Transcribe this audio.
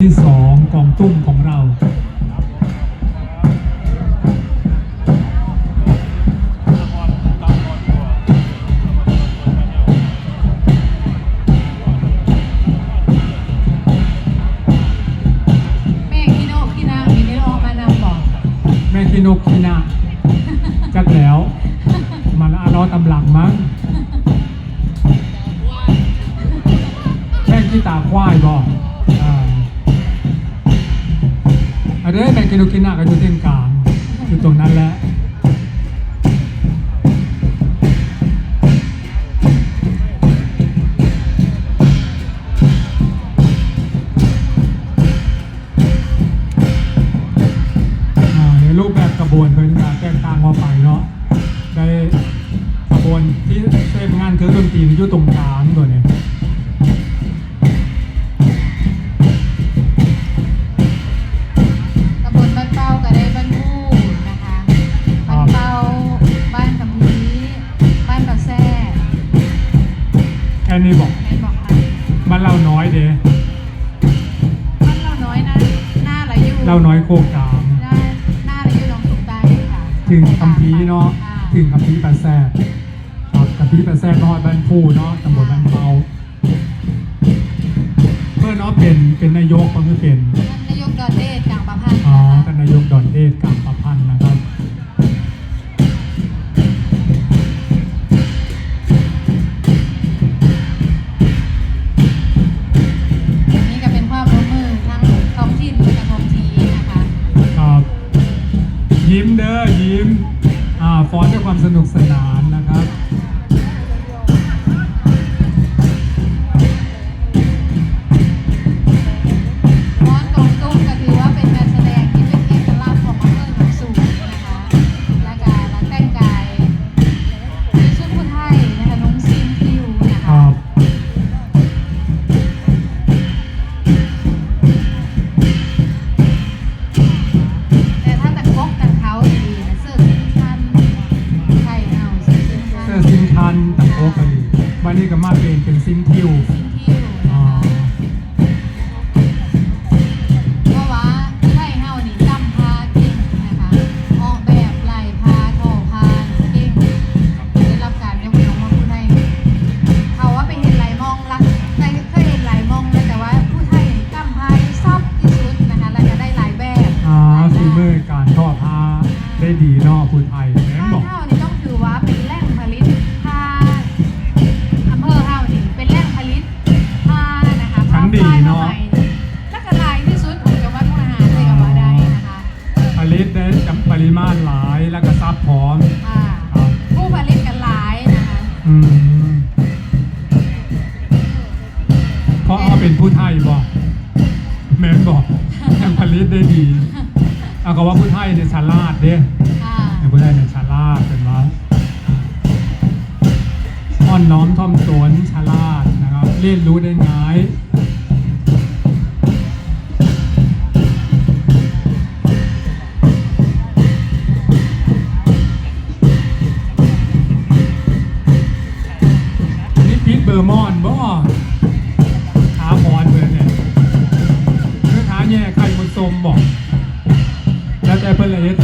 ที่สองกองตุ้มของเราแม่กิโนกินามีได้ออกมานำบอกแม่คินกคินาจักแล้ว มันอารอตำหลังมั้งแม่กีตาควายบอกอ่า อันนี้แม่คินกินาก็อยู่เส้นกลางอยู่ตรงนั้นแหละอ่าในรูปแบบกระบวนเพิ่นการแตกต่างออกไปเนาะได้กระบวนที่เส้นงานเครื่องดนตรีอยู่ตรงกลางตัวเนี้ แค่นี้บอกในบอกค่ะบ้านเราน้อยเด้บ้านเราน้อยนะ หน้าละอยู่เราน้อยโคกลางหน้าหน้าละอยู่ลองสุกได้ค่ะถึงคำพีร์เนาะค่ถึงคำพีร์ปลาแซ่บครับคำพีร์ปลาแซ่บน้อยบ้านผู้เนาะตำบลบ้านเปาเพื่อนเนาะเป็นเป็นนายกก็คือเป็น ท่านนายกดอนเดชกลางประพันธ์อ๋อนะคะท่านนายกดอนเดชกลา ยิ้มเด้อยิ้มอ่าฟ้อนด้วยความสนุกสนาน กันวันนี้ก็มาเป็นเป็นซิงคิวซิมคิวอ๋อนะคะเพราะว่าไทยเฮานี่จำพาเก่งนะคะ ออกแบบลายพาทอพาเก่งได้รับการยกย่องว่าผู้ไทยเขาว่าไปเห็นไหลมองละแต่เคยเห็นไหลมองนะแต่ว่าผู้ไทยกำพาที่ชอบที่สุดนะคะแล้วก็ได้หลายแบบอ่าฝีมือการทอผ้าได้ดีเนอกผู้ไทย นะคะผ้าฝ้ายผ้าไหมแล้วก็หลายที่สุดของจังหวัดมุกดาหารเลยก็ว่าได้นะคะผลิตได้จำปริมาณหลายแล้วก็ซับพร้อมอ่าผู้ผลิตกันหลายนะคะอืมเพราะเขาเป็นผู้ไทยบอกแม่นบอกยังผลิตได้ดีเอาก็ว่าผู้ไทยเนี่ยฉลาดเด้อ่าในผู้ไทยเนี่ยฉลาดเป็นว่าอ่อนน้อมถ่อมตนฉลาดนะครับเรียนรู้ได้ เนื้อ